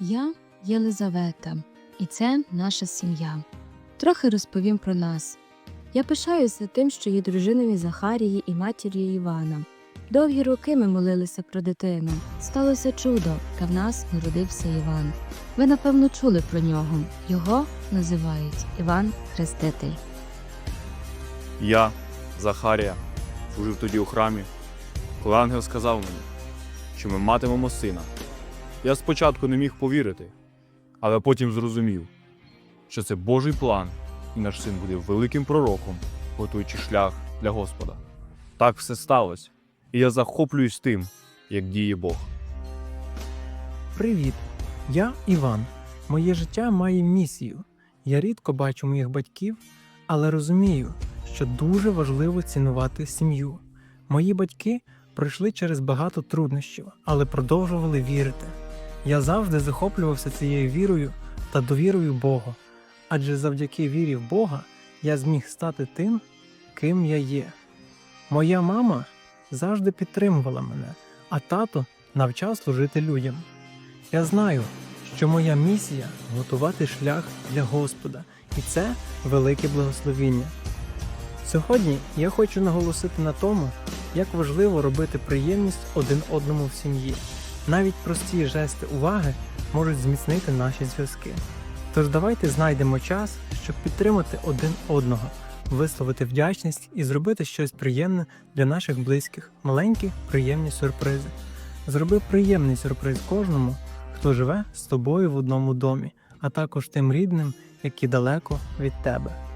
Я Єлизавета, і це наша сім'я. Трохи розповім про нас. Я пишаюся тим, що є дружиною Захарії і матір'ю Івана. Довгі роки ми молилися про дитину. Сталося чудо, та в нас народився Іван. Ви, напевно, чули про нього. Його називають Іван Хреститель. Я, Захарія, служив тоді у храмі, коли ангел сказав мені, що ми матимемо сина. Я спочатку не міг повірити, але потім зрозумів, що це Божий план, і наш син буде великим пророком, готуючи шлях для Господа. Так все сталося, і я захоплююсь тим, як діє Бог. Привіт, я Іван. Моє життя має місію. Я рідко бачу моїх батьків, але розумію, що дуже важливо цінувати сім'ю. Мої батьки пройшли через багато труднощів, але продовжували вірити. Я завжди захоплювався цією вірою та довірою Богу, адже завдяки вірі в Бога я зміг стати тим, ким я є. Моя мама завжди підтримувала мене, а тато навчав служити людям. Я знаю, що моя місія готувати шлях для Господа, і це велике благословіння. Сьогодні я хочу наголосити на тому, як важливо робити приємність один одному в сім'ї. Навіть прості жести уваги можуть зміцнити наші зв'язки. Тож давайте знайдемо час, щоб підтримати один одного, висловити вдячність і зробити щось приємне для наших близьких, маленькі приємні сюрпризи. Зроби приємний сюрприз кожному, хто живе з тобою в одному домі, а також тим рідним, які далеко від тебе.